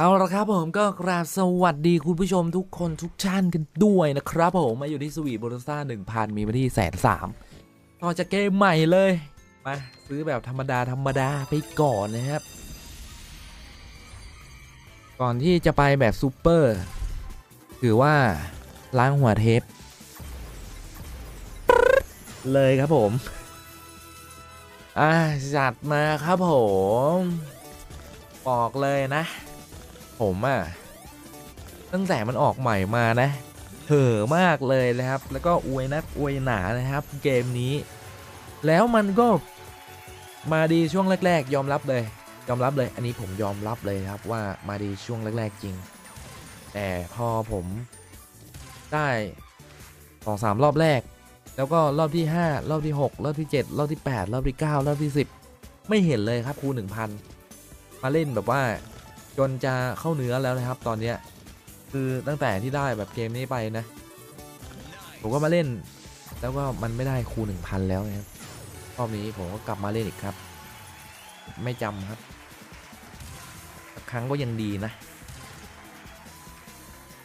เอาละครับผมก็กราบสวัสดีคุณผู้ชมทุกคนทุกท่านกันด้วยนะครับผมมาอยู่ที่สวีทบริซ่าหนึ่งพันมีมาที่แสนสามต่อจากเกมใหม่เลย มา ซื้อแบบธรรมดาธรรมดาไปก่อนนะครับ ก่อนที่จะไปแบบซูเปอร์ถือว่าล้างหัวเทป เลยครับผม อ่าจัดมาครับผม บอกเลยนะ ผมอะตั้งแต่มันออกใหม่มานะเห่อะมากเลยนะครับ แล้วก็อวยนักอวยหนานะครับ เกมนี้ แล้วมันก็มาดีช่วงแรก ๆ ยอมรับเลย ยอมรับเลย อันนี้ผมยอมรับเลยครับว่ามาดีช่วงแรก ๆ จริง แต่พอผมได้สองสามรอบแรก แล้วก็รอบที่ 5 รอบที่ 6 รอบที่ 7 รอบที่ 8 รอบที่ 9 รอบที่ 10 ไม่เห็นเลยครับครู1000 มาเล่นแบบว่า จนจะเข้าเนื้อแล้วนะครับ ตอนเนี้ยคือตั้งแต่ที่ได้แบบเกมนี้ไปนะ ผมก็มาเล่น แล้วก็มันไม่ได้คูหนึ่งพันแล้วนะครับรอบนี้ผมก็กลับมาเล่นอีกครับ ไม่จำครับครั้งก็ยังดีนะ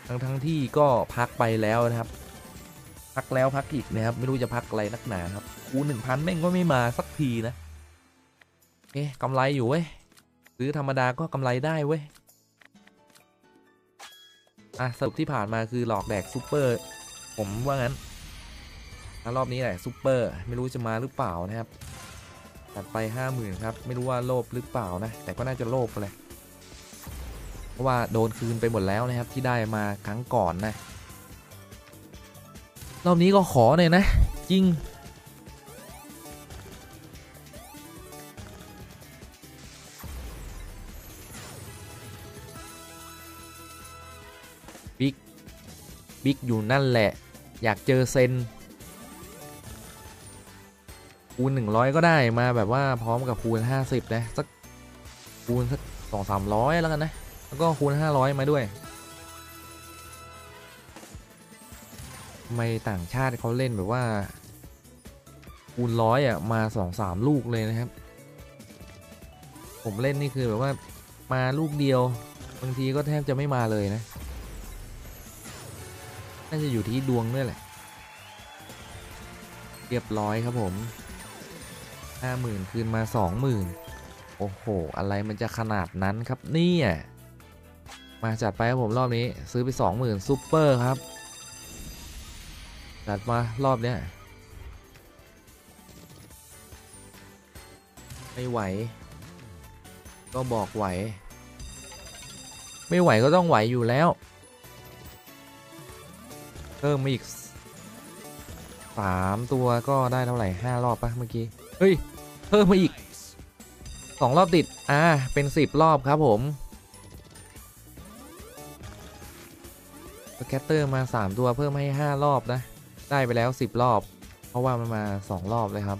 ทั้งทั้งที่ก็พักไปแล้วนะครับ พักแล้วพักอีกนะครับ ไม่รู้จะพักอะไรนักหนาครับคูหนึ่งพันแม่งก็ไม่มาสักทีนะ เอ๊ะกำไรอยู่เว้ย ซื้อธรรมดาก็กำไรได้เว้ย อะสรุปที่ผ่านมาคือหลอกแดกซูเปอร์ ผมว่างั้นแล้วรอบนี้แหละซูเปอร์ไม่รู้จะมาหรือเปล่านะครับตัดไปห้าหมื่นครับ ไม่รู้ว่าโลภหรือเปล่านะ แต่ก็น่าจะโลภแหละเพราะว่าโดนคืนไปหมดแล้วนะครับที่ได้มาครั้งก่อนนะ รอบนี้ก็ขอหน่อยนะ จริง บิ๊กอยู่นั่นแหละ อยากเจอเซนคูณ100 ก็ได้มาแบบว่าพร้อมกับคูณ 50 นะ สักคูณสักสองสามร้อยแล้วกันนะ แล้วก็คูณ 500 มาด้วยทำไมต่างชาติเขาเล่นแบบว่า คูณร้อยอะ มาสองสามลูกเลยนะครับ ผมเล่นนี่คือแบบว่ามาลูกเดียว บางทีก็แทบจะไม่มาเลยนะ น่าจะอยู่ที่ดวงด้วยแหละ เรียบร้อยครับผมห้าหมื่นคืนมาสองหมื่นโอ้โห อะไรมันจะขนาดนั้นครับเนี่ยมาจัดไปครับผมรอบนี้ซื้อไปสองหมื่นซูเปอร์ครับ จัดมารอบเนี้ยไม่ไหว ก็บอกไหว ไม่ไหวก็ต้องไหวอยู่แล้ว เพิ่มมาอีกสามตัวก็ได้เท่าไหร่ห้ารอบปะเมื่อกี้ เฮ้ย เพิ่มมาอีกสองรอบติด อ่า เป็นสิบรอบครับผมสแกตเตอร์มาสามตัวเพิ่มให้ห้ารอบนะ ได้ไปแล้วสิบรอบ เพราะว่ามันมาสองรอบเลยครับ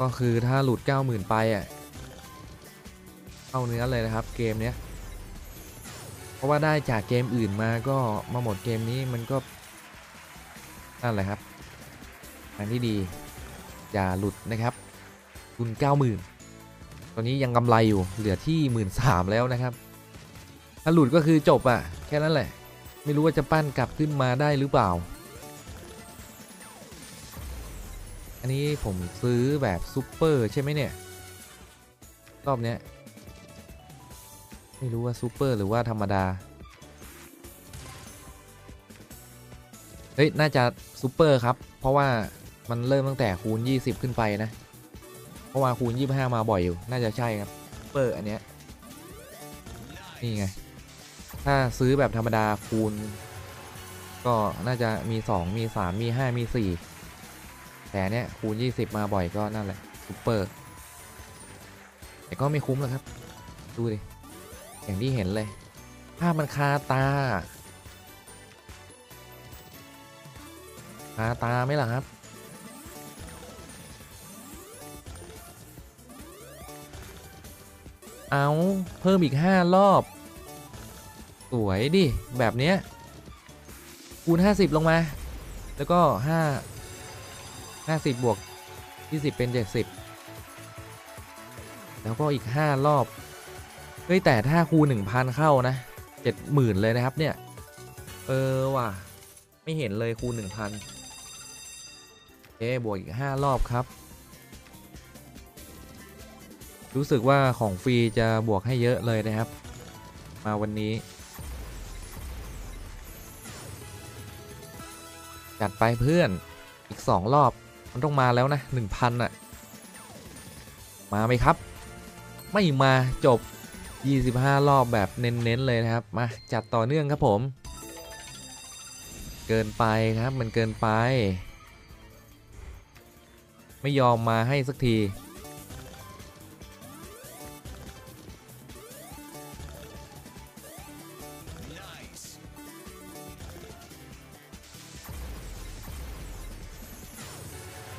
ก็คือถ้าหลุด90,000ไปอะ เข้าเนื้อเลยนะครับเกมเนี้ย เพราะว่าได้จากเกมอื่นมาก็มาหมดเกมนี้มันก็นั่นแหละครับอันที่ดีอย่าหลุดนะครับทุน90,000 ตอนนี้ยังกำไรอยู่เหลือที่ 1 3ื่นแล้วนะครับ ถ้าหลุดก็คือจบอะแค่นั้นแหละ ไม่รู้ว่าจะปั้นกลับขึ้นมาได้หรือเปล่า อันนี้ผมซื้อแบบซูเปอร์ ใช่ไหมเนี่ย รอบเนี้ย ไม่รู้ว่าซูเปอร์หรือว่าธรรมดา เฮ้ย น่าจะซูเปอร์ครับ เพราะว่ามันเริ่มตั้งแต่คูณ 20 ขึ้นไปนะ เพราะว่าคูณ 25 มาบ่อยอยู่ น่าจะใช่ครับซูเปอร์อันเนี้ย นี่ไง ถ้าซื้อแบบธรรมดาคูณ ก็น่าจะมี 2 มี 3 มี 5 มี 4 แต่เนี้ยคูณ 20 มาบ่อยก็นั่นแหละซูเปอร์แต่ก็ไม่คุ้มหรอกครับ ดูดิ อย่างที่เห็นเลยภาพมันคาตาคาตาไหมล่ะครับ เอาเพิ่มอีก 5 รอบ สวยดิ แบบเนี้ยคูณ 50 ลงมา แล้วก็ 5 50 บวก 20 เป็น 70 แล้วก็อีก 5 รอบ เฮ้ยแต่ถ้าคูณ1,000 เข้านะ70,000เลยนะครับเนี่ย เออว่ะ ไม่เห็นเลยคูณ1,000เอ๊บวกอีก 5 รอบครับ รู้สึกว่าของฟรีจะบวกให้เยอะเลยนะครับ มาวันนี้ จัดไปเพื่อนอีก 2 รอบ มันต้องมาแล้วนะ 1,000อะ มาไหมครับ ไม่มาจบ 25 รอบแบบเน้นๆเลยนะครับ มาจัดต่อเนื่องครับผม เกินไปครับมันเกินไป ไม่ยอมมาให้สักที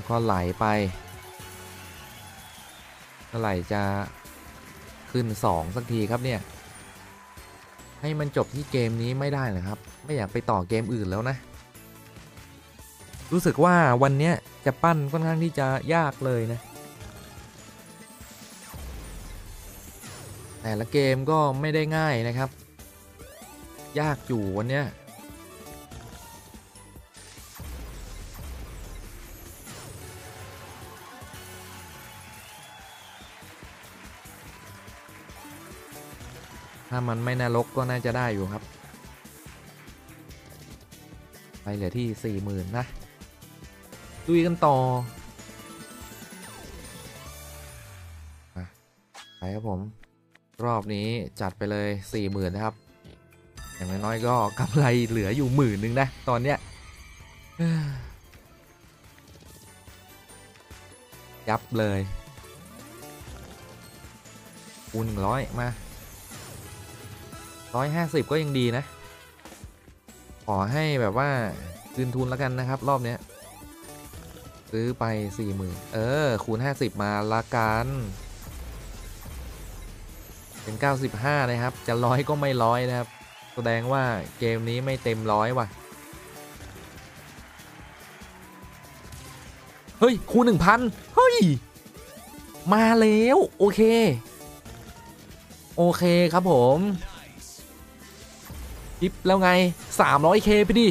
ก็ไหลไปเมื่อไหร่จะ ขึ้น 2 สักทีครับเนี่ย ให้มันจบที่เกมนี้ไม่ได้เลยครับ ไม่อยากไปต่อเกมอื่นแล้วนะ รู้สึกว่าวันนี้จะปั้นค่อนข้างที่จะยากเลยนะ แต่ละเกมก็ไม่ได้ง่ายนะครับ ยากอยู่วันเนี้ย ถ้ามันไม่นรกก็น่าจะได้อยู่ครับ ไปเหลือที่40,000นะดุยกันต่อไปครับผม รอบนี้จัดไปเลย40,000นะครับ อย่างน้อยๆก็กำไรเหลืออยู่หมื่นหนึ่งนะ ตอนเนี้ยยับเลยคูณหนึ่งร้อยมา ร้อยห้าสิบก็ยังดีนะ ขอให้แบบว่าคืนทุนแล้วกันนะครับ รอบเนี้ย ซื้อไปสี่หมื่นเออ คูณ50มาละกัน เป็น95นะครับ จะร้อยก็ไม่ร้อยนะครับ แสดงว่าเกมนี้ไม่เต็มร้อยว่ะ เฮ้ย คูณ1,000เฮ้ย มาแล้ว โอเค โอเคครับผม ทิปแล้วไง 300k ไปดิ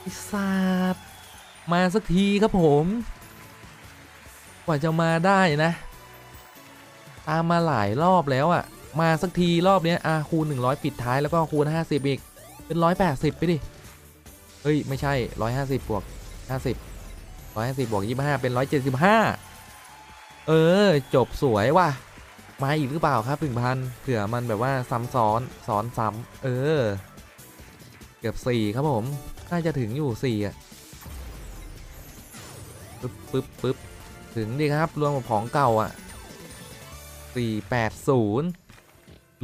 ไอ้สัตว์มาสักทีครับผม กว่าจะมาได้นะ ตามมาหลายรอบแล้วอะ่ะ มาสักทีรอบเนี้ยอะคูณ 100 ปิดท้ายแล้วก็คูณ 50 อีก เป็น 180 ไปดิ เฮ้ย ไม่ใช่ 150 บวก 50 150 บวก 25 เป็น 175 เออ จบสวยว่ะ มาอีกหรือเปล่าครับถึงพันเผื่อมันแบบว่าซ้ำซ้อนซ้อนซ้ำเออ เกือบสี่ครับผม น่าจะถึงอยู่สี่อะปึ๊บปึ๊บปึ๊บถึงดีครับ รวมกับของเก่าอะสี่แปดศูนย์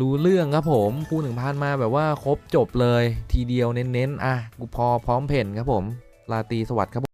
รู้เรื่องครับผมคูหนึ่งพันมาแบบว่าครบจบเลย ทีเดียวเน้นๆอะกูพอพร้อมเพ่นครับผมลาตีสวัสดิ์ครับ